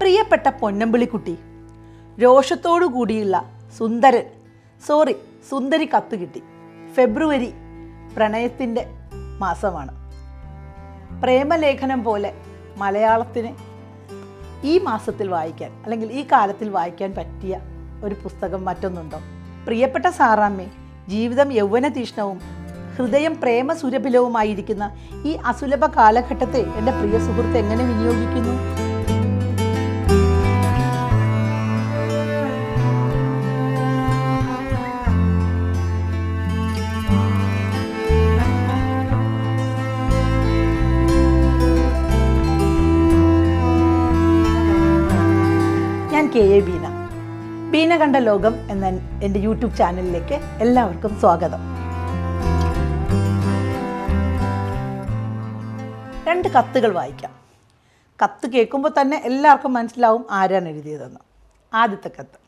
പ്രിയപ്പെട്ട പൊന്നമ്പിളിക്കുട്ടി. രോഷത്തോടു കൂടിയുള്ള സുന്ദരൻ. സോറി സുന്ദരി കത്ത് കിട്ടി ഫെബ്രുവരി പ്രണയത്തിന്റെ മാസമാണ്. പ്രേമലേഖനം പോലെ മലയാളത്തിന് ഈ മാസത്തിൽ വായിക്കാൻ അല്ലെങ്കിൽ ഈ കാലത്തിൽ വായിക്കാൻ പറ്റിയ ഒരു പുസ്തകം മറ്റൊന്നുണ്ടോ? പ്രിയപ്പെട്ട സാറാമ്മേ ജീവിതം യൗവന തീഷ്ണവും ഹൃദയം പ്രേമസുരഭിലവുമായിരിക്കുന്ന ഈ അസുലഭ കാലഘട്ടത്തെ എന്റെ പ്രിയ സുഹൃത്ത് എങ്ങനെ വിനിയോഗിക്കുന്നു? K A Beena. ബീന കണ്ട ലോകം എന്ന എന്റെ യൂട്യൂബ് ചാനലിലേക്ക് എല്ലാവർക്കും സ്വാഗതം. രണ്ട് കത്തുകൾ വായിക്കാം. കത്ത് കേൾക്കുമ്പോൾ തന്നെ എല്ലാവർക്കും മനസ്സിലാവും ആരാണ് എഴുതിയതെന്ന്. ആദ്യത്തെ കത്ത്.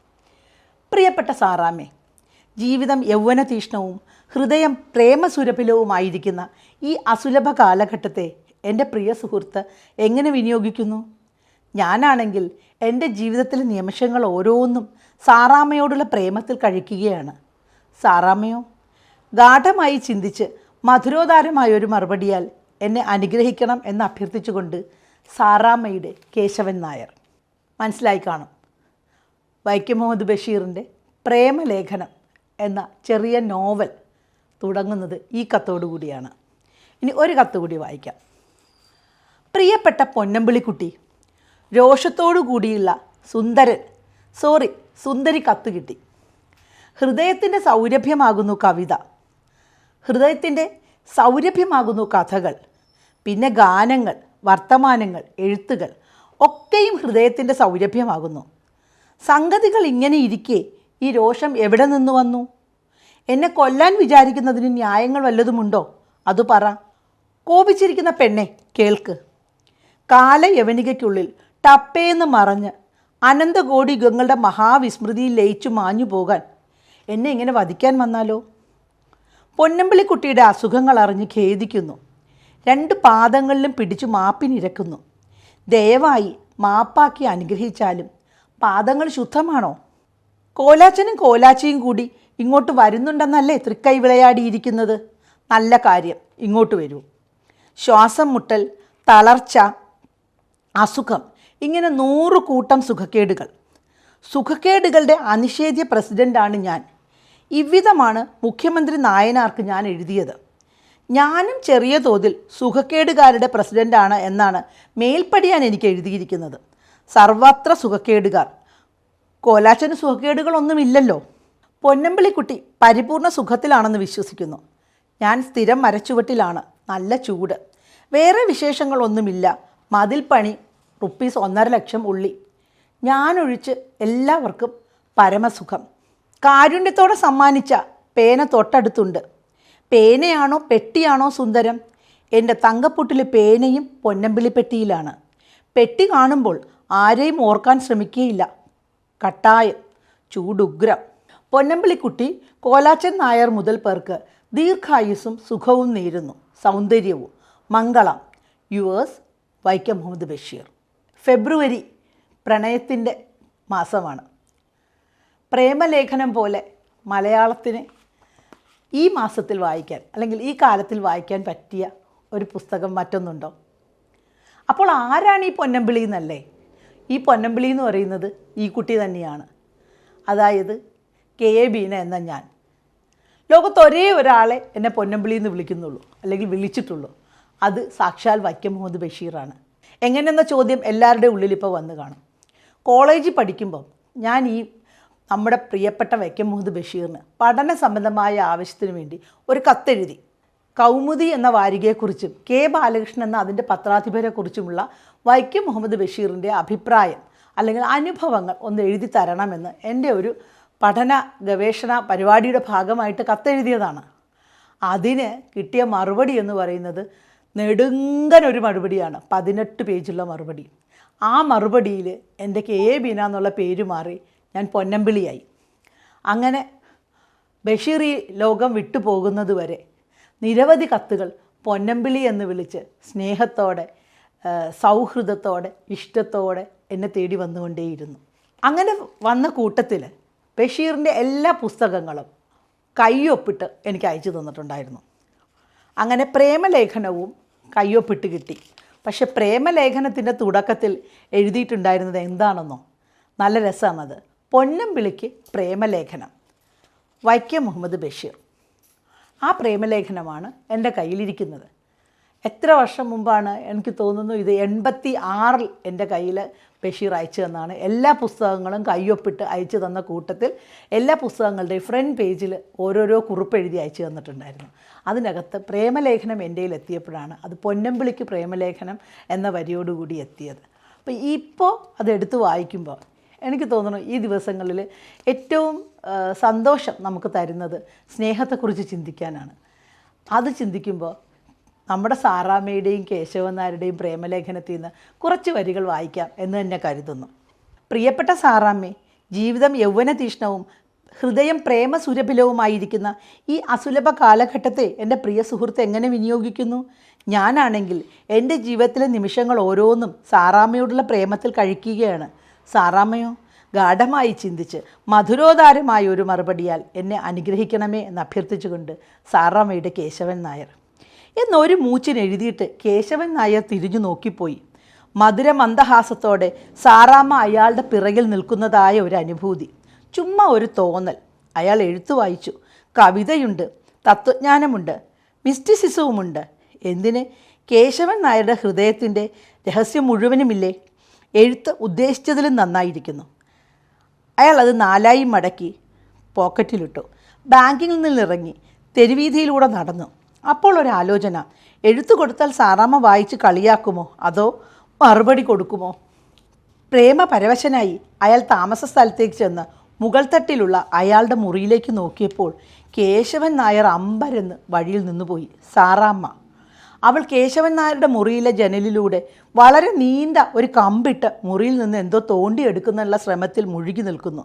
പ്രിയപ്പെട്ട സാറാമേ ജീവിതം യൗവന തീഷ്ണവും ഹൃദയം പ്രേമസുരഭിലവുമായിരിക്കുന്ന ഈ അസുലഭ കാലഘട്ടത്തെ എന്റെ പ്രിയ സുഹൃത്ത് എങ്ങനെ വിനിയോഗിക്കുന്നു? ഞാനാണെങ്കിൽ എന്റെ ജീവിതത്തിലെ നിമിഷങ്ങൾ ഓരോന്നും സാറാമ്മയോടുള്ള പ്രേമത്തിൽ കഴിക്കുകയാണ്. സാറാമ്മയോ ഗാഠമായി ചിന്തിച്ച് മധുരോദാരമായ ഒരു മറുപടിയാൽ എന്നെ അനുഗ്രഹിക്കണം എന്ന് അഭ്യർത്ഥിച്ചുകൊണ്ട് സാറാമ്മയുടെ കേശവൻ നായർ. മനസ്സിലായി കാണും. വൈക്കം മുഹമ്മദ് ബഷീറിന്റെ പ്രേമലേഖനം എന്ന ചെറിയ നോവൽ തുടങ്ങുന്നത് ഈ കത്തോടുകൂടിയാണ് ഇനി ഒരു കത്ത് കൂടി വായിക്കാം. പ്രിയപ്പെട്ട പൊന്നമ്പിളിക്കുട്ടി രോഷത്തോടു കൂടിയുള്ള സുന്ദരൻ. സോറി സുന്ദരി കത്ത് കിട്ടി. ഹൃദയത്തിന്റെ സൗരഭ്യമാകുന്നു കവിത. ഹൃദയത്തിന്റെ സൗരഭ്യമാകുന്നു കഥകൾ. പിന്നെ ഗാനങ്ങൾ വർത്തമാനങ്ങൾ എഴുത്തുകൾ ഒക്കെയും ഹൃദയത്തിന്റെ സൗരഭ്യമാകുന്നു. സംഗതികൾ ഇങ്ങനെ ഇരിക്കെ ഈ രോഷം എവിടെ നിന്ന് വന്നു? എന്നെ കൊല്ലാൻ വിചാരിക്കുന്നതിന് ന്യായങ്ങൾ വല്ലതുമുണ്ടോ? അത് പറ. കോപിച്ചിരിക്കുന്ന പെണ്ണെ കേൾക്ക്. കാലയവനികയ്ക്കുള്ളിൽ ടപ്പേന്ന് മറഞ്ഞ് അനന്തകോടി യുഗങ്ങളുടെ മഹാവിസ്മൃതിയിൽ ലയിച്ചു മാഞ്ഞു പോകാൻ. എന്നെ ഇങ്ങനെ വധിക്കാൻ വന്നാലോ? പൊന്നമ്പിളിക്കുട്ടിയുടെ അസുഖങ്ങൾ അറിഞ്ഞ് ഖേദിക്കുന്നു. രണ്ട് പാദങ്ങളിലും പിടിച്ചു മാപ്പിനിരക്കുന്നു ദയവായി മാപ്പാക്കി അനുഗ്രഹിച്ചാലും പാദങ്ങൾ ശുദ്ധമാണോ? കോലാച്ചനും കോലാച്ചിയും കൂടി ഇങ്ങോട്ട് വരുന്നുണ്ടെന്നല്ലേ തൃക്കൈ വിളയാടിയിരിക്കുന്നത്? നല്ല കാര്യം ഇങ്ങോട്ട് വരൂ. ശ്വാസം മുട്ടൽ തളർച്ച അസുഖം. ഇങ്ങനെ നൂറ് കൂട്ടം സുഖക്കേടുകൾ. സുഖക്കേടുകളുടെ അനിഷേധ്യ പ്രസിഡന്റാണ് ഞാൻ. ഇவ்விധമാണ് മുഖ്യമന്ത്രി നായനാർക്ക് ഞാൻ എഴുതിയത്. ഞാനും ചെറിയ തോതിൽ സുഖക്കേടുകാരുടെ പ്രസിഡന്റാണ് എന്നാണ് മേൽപ്പടിയാൻ എനിക്ക് എഴുതിയിരിക്കുന്നത്. സർവത്ര സുഖക്കേടുകാർ. കോലാച്ചന് സുഖക്കേടുകളൊന്നുമില്ലല്ലോ. പൊന്നമ്പിളിക്കുട്ടി പരിപൂർണ സുഖത്തിലാണെന്ന് വിശ്വസിക്കുന്നു. ഞാൻ സ്ഥിരം മരച്ചുവട്ടിലാണ്. നല്ല ചൂട്. വേറെ വിശേഷങ്ങളൊന്നുമില്ല. മതിൽ പണി റുപ്പീസ് ഒന്നര ലക്ഷം ഉള്ളി. ഞാനൊഴിച്ച് എല്ലാവർക്കും പരമസുഖം. കാരുണ്യത്തോടെ സമ്മാനിച്ച പേന തൊട്ടടുത്തുണ്ട്. പേനയാണോ പെട്ടിയാണോ സുന്ദരം? എന്റെ തങ്കപ്പുട്ടിലെ പേനയും പൊന്നമ്പിളി പെട്ടിയിലാണ്. പെട്ടി കാണുമ്പോൾ ആരെയും ഓർക്കാൻ ശ്രമിക്കുകയില്ല. കട്ടായം ചൂടുഗ്രം. പൊന്നമ്പിളിക്കുട്ടി കോലാച്ചൻ നായർ മുതൽ പേർക്ക് ദീർഘായുസ്സും സുഖവും നേരുന്നു. സൗന്ദര്യവും. മംഗളം. യുവേഴ്സ് വൈക്കം മുഹമ്മദ് ബഷീർ. ഫെബ്രുവരി പ്രണയത്തിന്റെ മാസമാണ്. പ്രേമലേഖനം പോലെ മലയാളത്തിന് ഈ മാസത്തിൽ വായിക്കാൻ അല്ലെങ്കിൽ ഈ കാലത്തിൽ വായിക്കാൻ പറ്റിയ ഒരു പുസ്തകം മറ്റൊന്നുണ്ടോ? അപ്പോൾ ആരാണ് ഈ പൊന്നമ്പിളി എന്നല്ലേ? ഈ പൊന്നമ്പിളി എന്ന് പറയുന്നത് ഈ കുട്ടി തന്നെയാണ്. അതായത് കെ എ ബീന എന്ന ഞാൻ. ലോകത്ത് ഒരേ ഒരാളെ എന്നെ പൊന്നമ്പിളി എന്ന് വിളിക്കുന്നുള്ളൂ അല്ലെങ്കിൽ വിളിച്ചിട്ടുള്ളൂ. അത് സാക്ഷാൽ വൈക്കം മുഹമ്മദ് ബഷീറാണ്. എങ്ങനെയെന്ന ചോദ്യം എല്ലാവരുടെ ഉള്ളിൽ ഇപ്പോൾ വന്ന് കാണും. കോളേജിൽ പഠിക്കുമ്പം ഞാൻ ഈ നമ്മുടെ പ്രിയപ്പെട്ട വൈക്കം മുഹമ്മദ് ബഷീറിന് പഠന സംബന്ധമായ ആവശ്യത്തിന് വേണ്ടി ഒരു കത്തെഴുതി. കൗമുദി എന്ന വാരികയെക്കുറിച്ചും കെ ബാലകൃഷ്ണൻ എന്ന അതിന്റെ പത്രാധിപരെക്കുറിച്ചുമുള്ള വൈക്കം മുഹമ്മദ് ബഷീറിന്റെ അഭിപ്രായം അല്ലെങ്കിൽ അനുഭവങ്ങൾ ഒന്ന് എഴുതി തരണമെന്ന് എന്റെ ഒരു പഠന ഗവേഷണ പരിപാടിയുടെ ഭാഗമായിട്ട് കത്തെഴുതിയതാണ്. അതിന് കിട്ടിയ മറുപടി എന്ന് പറയുന്നത് നെടുങ്കനൊരു മറുപടിയാണ് പതിനെട്ട് പേജുള്ള മറുപടി. ആ മറുപടിയിൽ എന്റെ കെ എ ബീന എന്നുള്ള പേര് മാറി ഞാൻ പൊന്നമ്പിളിയായി. അങ്ങനെ ബഷീർ ഈ ലോകം വിട്ടുപോകുന്നത് വരെ നിരവധി കത്തുകൾ പൊന്നമ്പിളി എന്ന് വിളിച്ച് സ്നേഹത്തോടെ സൗഹൃദത്തോടെ ഇഷ്ടത്തോടെ എന്നെ തേടി വന്നുകൊണ്ടേയിരുന്നു. അങ്ങനെ വന്ന കൂട്ടത്തിൽ ബഷീറിന്റെ എല്ലാ പുസ്തകങ്ങളും കൈയൊപ്പിട്ട് എനിക്ക് അയച്ചു തന്നിട്ടുണ്ടായിരുന്നു. അങ്ങനെ പ്രേമലേഖനവും കയ്യൊപ്പിട്ട് കിട്ടി. പക്ഷെ പ്രേമലേഖനത്തിന്റെ തുടക്കത്തിൽ എഴുതിയിട്ടുണ്ടായിരുന്നത് എന്താണെന്നോ? നല്ല രസമാണത്. പൊന്നം വിളിക്ക് പ്രേമലേഖനം. വൈക്കം മുഹമ്മദ് ബഷീർ. ആ പ്രേമലേഖനമാണ് എന്റെ കയ്യിലിരിക്കുന്നത്. എത്ര വർഷം മുമ്പാണ് എനിക്ക് തോന്നുന്നു ഇത് എൺപത്തി ആറിൽ എന്റെ കയ്യിൽ ബഷീർ അയച്ചു തന്നാണ് എല്ലാ പുസ്തകങ്ങളും കയ്യൊപ്പിട്ട് അയച്ചു തന്ന കൂട്ടത്തിൽ എല്ലാ പുസ്തകങ്ങളുടെയും ഫ്രണ്ട് പേജിൽ ഓരോരോ കുറിപ്പ് എഴുതി അയച്ചു തന്നിട്ടുണ്ടായിരുന്നു. അതിനകത്ത് പ്രേമലേഖനം എന്റെ എത്തിയപ്പോഴാണ് അത് പൊന്നമ്പിളിക്ക് പ്രേമലേഖനം എന്ന വരിയോടുകൂടി എത്തിയത്. അപ്പോൾ ഇപ്പോൾ അതെടുത്ത് വായിക്കുമ്പോൾ എനിക്ക് തോന്നുന്നു ഈ ദിവസങ്ങളിൽ ഏറ്റവും സന്തോഷം നമുക്ക് തരുന്നത് സ്നേഹത്തെക്കുറിച്ച് ചിന്തിക്കാനാണ്. അത് ചിന്തിക്കുമ്പോൾ നമ്മുടെ സാറാമ്മയുടെയും കേശവൻ നായരുടെയും പ്രേമലേഖനത്തിൽ നിന്ന് കുറച്ച് വരികൾ വായിക്കാം എന്ന് തന്നെ കരുതുന്നു. പ്രിയപ്പെട്ട സാറാമ്മേ ജീവിതം യൗവനതീഷ്ണവും ഹൃദയം പ്രേമസുരഭിലവുമായിരിക്കുന്ന ഈ അസുലഭ കാലഘട്ടത്തെ എന്റെ പ്രിയ സുഹൃത്ത് എങ്ങനെ വിനിയോഗിക്കുന്നു? ഞാനാണെങ്കിൽ എന്റെ ജീവിതത്തിലെ നിമിഷങ്ങൾ ഓരോന്നും സാറാമ്മയോടുള്ള പ്രേമത്തിൽ കഴിക്കുകയാണ്. സാറാമ്മയോ ഗാഠമായി ചിന്തിച്ച് മധുരോദാരമായ ഒരു മറുപടിയാൽ എന്നെ അനുഗ്രഹിക്കണമേ എന്ന് അഭ്യർത്ഥിച്ചുകൊണ്ട് സാറാമ്മയുടെ കേശവൻ നായർ. എന്നൊരു മൂച്ചിൻ എഴുതിയിട്ട് കേശവൻ നായർ തിരിഞ്ഞു നോക്കിപ്പോയി. മധുര മന്ദഹാസത്തോടെ സാറാമ്മ അയാളുടെ പിറകിൽ നിൽക്കുന്നതായ ഒരു അനുഭൂതി. ചുമ്മാ ഒരു തോന്നൽ. അയാൾ എഴുത്തു വായിച്ചു. കവിതയുണ്ട് തത്വജ്ഞാനമുണ്ട് മിസ്റ്റിസിസവുമുണ്ട്. എന്തിന്? കേശവൻ നായരുടെ ഹൃദയത്തിന്റെ രഹസ്യം മുഴുവനുമില്ലേ? എഴുത്ത് ഉദ്ദേശിച്ചതിലും നന്നായിരിക്കുന്നു. അയാൾ അത് നാലായി മടക്കി പോക്കറ്റിലിട്ടു. ബാങ്കിൽ നിന്നിറങ്ങി തെരുവീതിയിലൂടെ നടന്നു. അപ്പോൾ ഒരു ആലോചന എഴുത്തു കൊടുത്താൽ സാറാമ്മ വായിച്ച് കളിയാക്കുമോ? അതോ മറുപടി കൊടുക്കുമോ? പ്രേമ പരവശനായി അയാൾ താമസ സ്ഥലത്തേക്ക് ചെന്ന് മുകൾ തട്ടിലുള്ള അയാളുടെ മുറിയിലേക്ക് നോക്കിയപ്പോൾ കേശവൻ നായർ അമ്പരെന്ന് വഴിയിൽ നിന്നുപോയി സാറാമ്മ. അവൾ കേശവൻ നായരുടെ മുറിയിലെ ജനലിലൂടെ വളരെ നീണ്ട ഒരു കമ്പിട്ട് മുറിയിൽ നിന്ന് എന്തോ തോണ്ടിയെടുക്കുന്നുള്ള ശ്രമത്തിൽ മുഴുകി നിൽക്കുന്നു.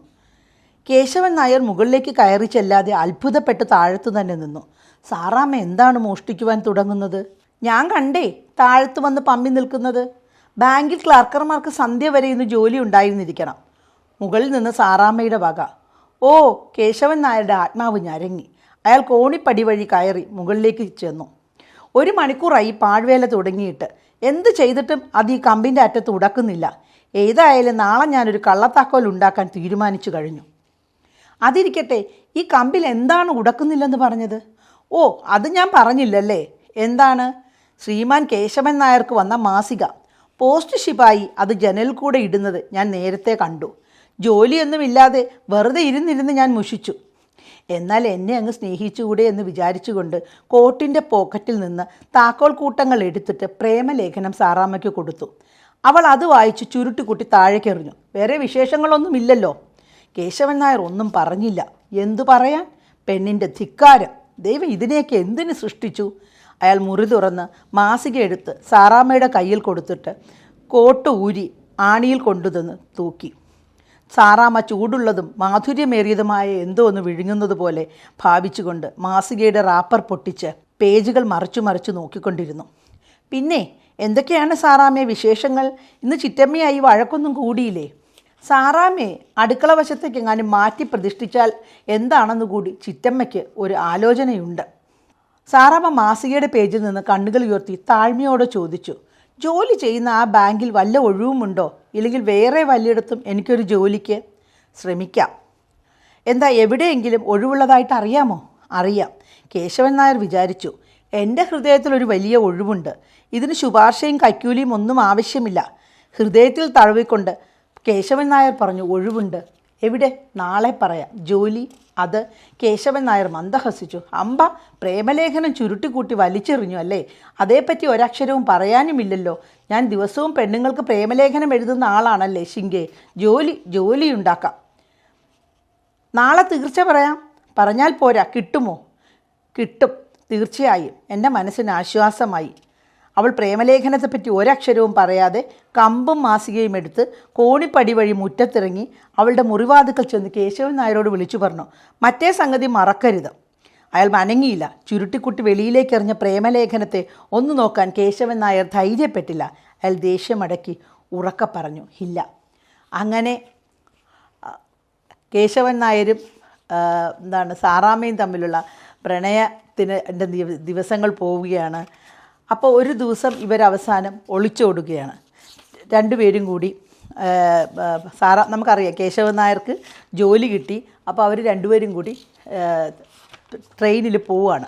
കേശവൻ നായർ മുകളിലേക്ക് കയറി ചെല്ലാതെ അത്ഭുതപ്പെട്ട് താഴത്തു തന്നെ നിന്നു. സാറാമ്മ എന്താണ് മോഷ്ടിക്കുവാൻ തുടങ്ങുന്നത്? ഞാൻ കണ്ടേ താഴത്ത് വന്ന് പമ്പി നിൽക്കുന്നത്. ബാങ്കിൽ ക്ലർക്കർമാർക്ക് സന്ധ്യ വരെ ഇന്ന് ജോലി ഉണ്ടായിരുന്നിരിക്കണം. മുകളിൽ നിന്ന് സാറാമ്മയുടെ വക. ഓ കേശവൻ നായരുടെ ആത്മാവ് ഞരങ്ങി. അയാൾ കോണിപ്പടി വഴി കയറി മുകളിലേക്ക് ചെന്നു. ഒരു മണിക്കൂറായി പാഴ്വേല തുടങ്ങിയിട്ട്. എന്ത് ചെയ്തിട്ടും അത് ഈ കമ്പിന്റെ അറ്റത്ത് ഉടക്കുന്നില്ല. ഏതായാലും നാളെ ഞാനൊരു കള്ളത്താക്കോൽ ഉണ്ടാക്കാൻ തീരുമാനിച്ചു കഴിഞ്ഞു. അതിരിക്കട്ടെ ഈ കമ്പിൽ എന്താണ് ഉടക്കുന്നില്ലെന്ന് പറഞ്ഞത്? ഓ അത് ഞാൻ പറഞ്ഞില്ലല്ലേ? എന്താണ്? ശ്രീമാൻ കേശവൻ നായർക്ക് വന്ന മാസിക. പോസ്റ്റ് ഷിപ്പായി അത് ജനലിൽ കൂടെ ഇടുന്നത് ഞാൻ നേരത്തെ കണ്ടു. ജോലിയൊന്നുമില്ലാതെ വെറുതെ ഇരുന്നിരുന്ന് ഞാൻ മുഷിച്ചു. എന്നാൽ എന്നെ അങ്ങ് സ്നേഹിച്ചുകൂടെ എന്ന് വിചാരിച്ചുകൊണ്ട് കോട്ടിന്റെ പോക്കറ്റിൽ നിന്ന് താക്കോൽ കൂട്ടങ്ങൾ എടുത്തിട്ട് പ്രേമലേഖനം സാറാമ്മയ്ക്ക് കൊടുത്തു. അവൾ അത് വായിച്ച് ചുരുട്ടിക്കുട്ടി താഴേക്കെറിഞ്ഞു. വേറെ വിശേഷങ്ങളൊന്നുമില്ലല്ലോ. കേശവൻ നായർ ഒന്നും പറഞ്ഞില്ല. എന്തു പറയാൻ? പെണ്ണിന്റെ ധിക്കാരം. ദൈവം ഇതിനെയൊക്കെ എന്തിനു സൃഷ്ടിച്ചു? അയാൾ മുറി തുറന്ന് മാസിക എടുത്ത് സാറാമ്മയുടെ കയ്യിൽ കൊടുത്തിട്ട് കോട്ട് ഊരി ആണിയിൽ കൊണ്ടുതന്ന് തൂക്കി. സാറാമ്മ ചൂടുള്ളതും മാധുര്യമേറിയതുമായ എന്തോ ഒന്ന് വിഴുങ്ങുന്നത് പോലെ ഭാവിച്ചുകൊണ്ട് മാസികയുടെ റാപ്പർ പൊട്ടിച്ച് പേജുകൾ മറിച്ചു മറിച്ചു നോക്കിക്കൊണ്ടിരുന്നു. പിന്നെ എന്തൊക്കെയാണ് സാറാമ്മയെ വിശേഷങ്ങൾ? ഇന്ന് ചിറ്റമ്മയായി വഴക്കൊന്നും കൂടിയില്ലേ? സാറാമ്മയെ അടുക്കള വശത്തേക്ക് എങ്ങാനും മാറ്റി പ്രതിഷ്ഠിച്ചാൽ എന്താണെന്ന് കൂടി ചിറ്റമ്മയ്ക്ക് ഒരു ആലോചനയുണ്ട്. സാറാമ്മ മാസികയുടെ പേജിൽ നിന്ന് കണ്ണുകൾ ഉയർത്തി താഴ്മയോടെ ചോദിച്ചു ജോലി ചെയ്യുന്ന ആ ബാങ്കിൽ വല്ല ഒഴിവുമുണ്ടോ? ഇല്ലെങ്കിൽ വേറെ വല്ലയിടത്തും എനിക്കൊരു ജോലിക്ക്? ശ്രമിക്കാം. എന്താ എവിടെയെങ്കിലും ഒഴിവുള്ളതായിട്ട് അറിയാമോ? അറിയാം. കേശവൻ നായർ വിചാരിച്ചു എന്റെ ഹൃദയത്തിൽ ഒരു വലിയ ഒഴിവുണ്ട്. ഇതിന് ശുപാർശയും കൈക്കൂലിയും ഒന്നും ആവശ്യമില്ല. ഹൃദയത്തിൽ തഴവിക്കൊണ്ട് കേശവൻ നായർ പറഞ്ഞു ഒഴിവുണ്ട്. എവിടെ? നാളെ പറയാം. ജോലി അത്. കേശവൻ നായർ മന്ദഹസിച്ചു. അമ്പ പ്രേമലേഖനം ചുരുട്ടിക്കൂട്ടി വലിച്ചെറിഞ്ഞു അല്ലേ? അതേപ്പറ്റി ഒരക്ഷരവും പറയാനുമില്ലല്ലോ. ഞാൻ ദിവസവും പെണ്ണുങ്ങൾക്ക് പ്രേമലേഖനം എഴുതുന്ന ആളാണല്ലേ ശിങ്കെ. ജോലി ജോലിയുണ്ടാക്കാം. നാളെ തീർച്ച പറയാം. പറഞ്ഞാൽ പോരാ. കിട്ടുമോ? കിട്ടും. തീർച്ചയായും. എന്റെ മനസ്സിന് ആശ്വാസമായി. അവൾ പ്രേമലേഖനത്തെപ്പറ്റി ഒരക്ഷരവും പറയാതെ കമ്പും മാസികയും എടുത്ത് കോണിപ്പടി വഴി മുറ്റത്തിറങ്ങി അവളുടെ മുറിവാതുക്കൽ ചെന്ന് കേശവൻ നായരോട് വിളിച്ചു പറഞ്ഞു മറ്റേ സംഗതി മറക്കരുത്. അയാൾ മനങ്ങിയില്ല ചുരുട്ടിക്കുട്ടി വെളിയിലേക്ക് എറിഞ്ഞ പ്രേമലേഖനത്തെ ഒന്ന് നോക്കാൻ കേശവൻ നായർ ധൈര്യപ്പെട്ടില്ല. അയാൾ ദേഷ്യമടക്കി ഉറക്ക പറഞ്ഞു ഇല്ല. അങ്ങനെ കേശവൻ നായരും എന്താണ് സാറാമ്മയും തമ്മിലുള്ള പ്രണയത്തിന് ദിവസങ്ങൾ പോവുകയാണ്. അപ്പോൾ ഒരു ദിവസം ഇവരവസാനം ഒളിച്ചോടുകയാണ്. രണ്ടുപേരും കൂടി സാറ നമുക്കറിയാം കേശവൻ നായർക്ക് ജോലി കിട്ടി. അപ്പോൾ അവർ രണ്ടുപേരും കൂടി ട്രെയിനിൽ പോവുകയാണ്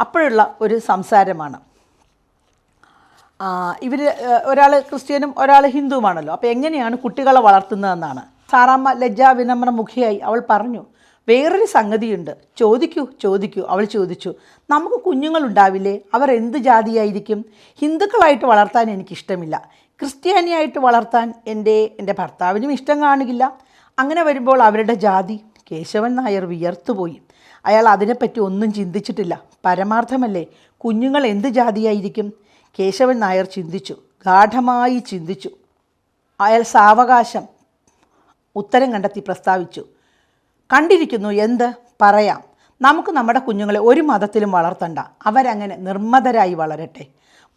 അപ്പോഴുള്ള ഒരു സംസാരമാണ്. ഇവർ ഒരാൾ ക്രിസ്ത്യനും ഒരാൾ ഹിന്ദുവുമാണല്ലോ. അപ്പോൾ എങ്ങനെയാണ് കുട്ടികളെ വളർത്തുന്നതെന്നാണ്. സാറാമ്മ ലജ്ജാ വിനമ്ര മുഖിയായി അവൾ പറഞ്ഞു വേറൊരു സംഗതിയുണ്ട്. ചോദിക്കൂ ചോദിക്കൂ. അവൾ ചോദിച്ചു നമുക്ക് കുഞ്ഞുങ്ങളുണ്ടാവില്ലേ? അവർ എന്ത് ജാതിയായിരിക്കും? ഹിന്ദുക്കളായിട്ട് വളർത്താൻ എനിക്കിഷ്ടമില്ല. ക്രിസ്ത്യാനിയായിട്ട് വളർത്താൻ എന്റെ എന്റെ ഭർത്താവിനും ഇഷ്ടം കാണുകില്ല. അങ്ങനെ വരുമ്പോൾ അവരുടെ ജാതി കേശവൻ നായർ വിയർത്തുപോയി. അയാൾ അതിനെപ്പറ്റി ഒന്നും ചിന്തിച്ചിട്ടില്ല. പരമാർത്ഥമല്ലേ? കുഞ്ഞുങ്ങൾ എന്ത് ജാതിയായിരിക്കും? കേശവൻ നായർ ചിന്തിച്ചു ഗാഠമായി ചിന്തിച്ചു. അയാൾ സാവകാശം ഉത്തരം കണ്ടെത്തി പ്രസ്താവിച്ചു കണ്ടിരിക്കുന്നു എന്ത്? പറയാം. നമുക്ക് നമ്മുടെ കുഞ്ഞുങ്ങളെ ഒരു മതത്തിലും വളർത്തണ്ട. അവരങ്ങനെ നിർമ്മതരായി വളരട്ടെ.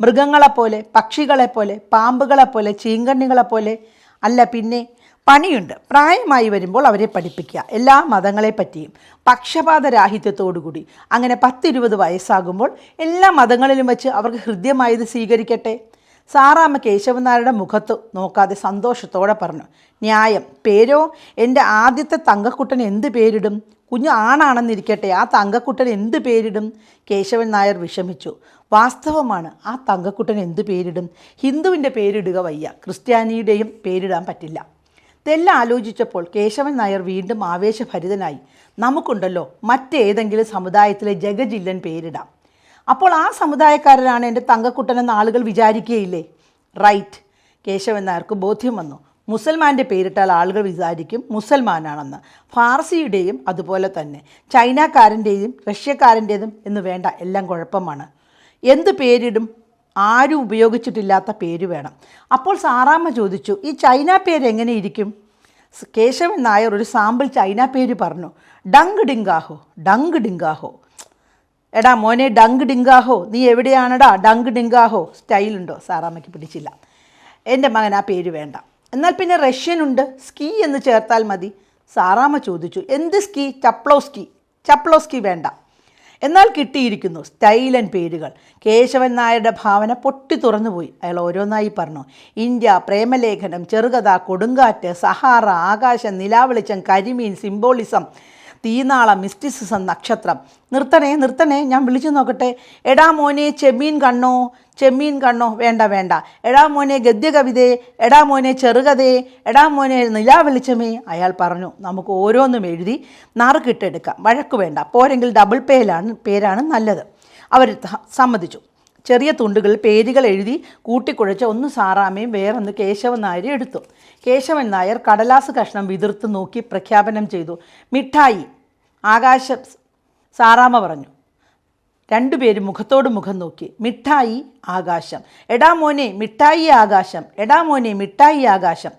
മൃഗങ്ങളെപ്പോലെ പക്ഷികളെപ്പോലെ പാമ്പുകളെപ്പോലെ ചീങ്കണ്ണികളെപ്പോലെ അല്ല പിന്നെ പണിയുണ്ട്. പ്രായമായി വരുമ്പോൾ അവരെ പഠിപ്പിക്കുക. എല്ലാ മതങ്ങളെ പറ്റിയും. പക്ഷപാതരാഹിത്യത്തോടുകൂടി അങ്ങനെ പത്തിരുപത് വയസ്സാകുമ്പോൾ എല്ലാ മതങ്ങളിലും വെച്ച് അവർക്ക് ഹൃദ്യമായത് സ്വീകരിക്കട്ടെ? സാറാമ്മ കേശവനാരുടെ മുഖത്ത് നോക്കാതെ സന്തോഷത്തോടെ പറഞ്ഞു ന്യായം പേരോ എന്റെ ആദ്യത്തെ തങ്കക്കുട്ടൻ എന്ത് പേരിടും? കുഞ്ഞു ആണാണെന്നിരിക്കട്ടെ ആ തങ്കക്കുട്ടൻ എന്ത് പേരിടും? കേശവൻ നായർ വിഷമിച്ചു വാസ്തവമാണ് ആ തങ്കക്കുട്ടൻ എന്ത് പേരിടും? ഹിന്ദുവിന്റെ പേരിടുക വയ്യ ക്രിസ്ത്യാനിയുടെയും പേരിടാൻ പറ്റില്ല. ഇതെല്ലാം ആലോചിച്ചപ്പോൾ കേശവൻ നായർ വീണ്ടും ആവേശഭരിതനായി നമുക്കുണ്ടല്ലോ മറ്റേതെങ്കിലും സമുദായത്തിലെ ജഗജില്ലൻ പേരിടാം. അപ്പോൾ ആ സമുദായക്കാരനാണ് എന്റെ തങ്കക്കുട്ടനെന്ന് ആളുകൾ വിചാരിക്കുകയില്ലേ? റൈറ്റ് കേശവൻ നായർക്ക് ബോധ്യം വന്നു. മുസൽമാന്റെ പേരിട്ടാൽ ആളുകൾ വിചാരിക്കും മുസൽമാനാണെന്ന്. ഫാർസിയുടെയും അതുപോലെ തന്നെ. ചൈനക്കാരന്റെയും റഷ്യക്കാരന്റേതും എന്ന് വേണ്ട എല്ലാം കുഴപ്പമാണ്. എന്ത് പേരിടും? ആരും ഉപയോഗിച്ചിട്ടില്ലാത്ത പേര് വേണം. അപ്പോൾ സാറാമ്മ ചോദിച്ചു ഈ ചൈന പേര് എങ്ങനെ ഇരിക്കും? കേശവൻ നായർ ഒരു സാമ്പിൾ ചൈന പേര് പറഞ്ഞു. ഡങ്ക് ഡിങ്കാഹോ ഡങ്ക് ഡിങ്കാഹോ. എടാ മോനെ ഡങ്ക് ഡിങ്കാഹോ? നീ എവിടെയാണെടാ? ഡങ്ക് ഡിങ്കാഹോ? സ്റ്റൈലുണ്ടോ? സാറാമ്മയ്ക്ക് പിടിച്ചില്ല. എന്റെ മകൻ ആ പേര് വേണ്ട. എന്നാൽ പിന്നെ റഷ്യൻ ഉണ്ട് സ്കീ എന്ന് ചേർത്താൽ മതി. സാറാമ്മ ചോദിച്ചു എന്ത് സ്കീ? ചപ്ലോസ്കി. ചപ്ലോസ്കി വേണ്ട. എന്നാൽ കിട്ടിയിരിക്കുന്നു സ്റ്റൈലൻ പേരുകൾ. കേശവൻ നായരുടെ ഭാവന പൊട്ടി തുറന്നുപോയി. അയാൾ ഓരോന്നായി പറഞ്ഞു ഇന്ത്യ പ്രേമലേഖനം ചെറുകഥ കൊടുങ്കാറ്റ് സഹാറ ആകാശം നിലാവെളിച്ചം കരിമീൻ സിംബോളിസം തീനാളം മിസ്റ്റിസിസം നക്ഷത്രം. നിർത്തണേ നിർത്തണേ ഞാൻ വിളിച്ചു നോക്കട്ടെ. എടാ മോനെ ചെമ്മീൻ കണ്ണോ? ചെമ്മീൻ കണ്ണോ? വേണ്ട വേണ്ട. എടാ മോനെ ഗദ്യകവിതേ. എടാ മോനെ ചെറുകഥയെ എടാ മോനെ നിലാവെളിച്ചമേ അയാൾ പറഞ്ഞു. നമുക്ക് ഓരോന്നും എഴുതി നറുക്കിട്ടെടുക്കാം. വഴക്ക് വേണ്ട. പോരെങ്കിൽ ഡബിൾ പേയിലാണ് പേരാണ് നല്ലത്. അവർ സമ്മതിച്ചു. ചെറിയ തുണ്ടുകൾ പേരുകൾ എഴുതി കൂട്ടിക്കുഴച്ച് ഒന്ന് സാറാമയും വേറൊന്ന് കേശവൻ നായർ എടുത്തു. കേശവൻ നായർ കടലാസ് കഷ്ണം വിതിർത്ത് നോക്കി പ്രഖ്യാപനം ചെയ്തു. മിഠായി ആകാശ സാറാമ പറഞ്ഞു. രണ്ടുപേരും മുഖത്തോട് മുഖം നോക്കി. മിഠായി ആകാശം. എടാ മോനെ മിഠായി ആകാശം. എടാ മോനെ മിഠായി ആകാശം.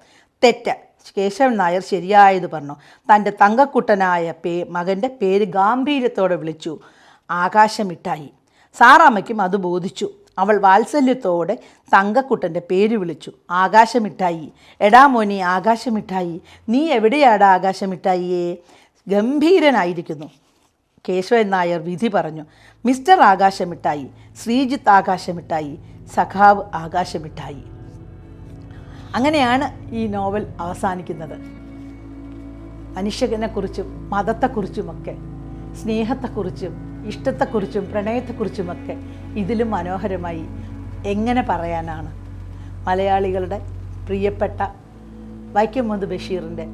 തെറ്റ്. കേശവൻ നായർ ശരിയായത് പറഞ്ഞു. തന്റെ തങ്കക്കുട്ടനായ പേ മകന്റെ പേര് ഗാംഭീര്യത്തോടെ വിളിച്ചു. ആകാശമിഠായി. സാറാമ്മയ്ക്കും അത് ബോധിച്ചു. അവൾ വാത്സല്യത്തോടെ തങ്കക്കുട്ടന്റെ പേര് വിളിച്ചു. ആകാശമിഠായി. എടാ മോനി ആകാശമിഠായി. നീ എവിടെയാടാ ആകാശമിഠായിയെ? ഗംഭീരനായിരിക്കുന്നു. കേശവൻ നായർ വിധി പറഞ്ഞു. മിസ്റ്റർ ആകാശമിഠായി. ശ്രീജിത്ത് ആകാശമിഠായി. സഖാവ് ആകാശമിഠായി. അങ്ങനെയാണ് ഈ നോവൽ അവസാനിക്കുന്നത്. മനുഷ്യനെക്കുറിച്ചും മതത്തെക്കുറിച്ചുമൊക്കെ സ്നേഹത്തെക്കുറിച്ചും ഇഷ്ടത്തെക്കുറിച്ചും പ്രണയത്തെക്കുറിച്ചുമൊക്കെ ഇതിലും മനോഹരമായി എങ്ങനെ പറയാനാണ്? മലയാളികളുടെ പ്രിയപ്പെട്ട വൈക്കം മുഹമ്മദ് ബഷീറിന്റെ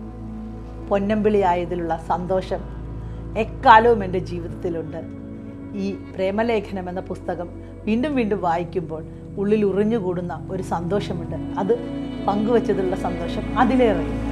പൊന്നമ്പിളി ആയതിലുള്ള സന്തോഷം എക്കാലവും എന്റെ ജീവിതത്തിലുണ്ട്. ഈ പ്രേമലേഖനം എന്ന പുസ്തകം വീണ്ടും വീണ്ടും വായിക്കുമ്പോൾ ഉള്ളിൽ ഉറിഞ്ഞുകൂടുന്ന ഒരു സന്തോഷമുണ്ട്. അത് പങ്കുവച്ചതിലുള്ള സന്തോഷം അതിലേറെയുണ്ട്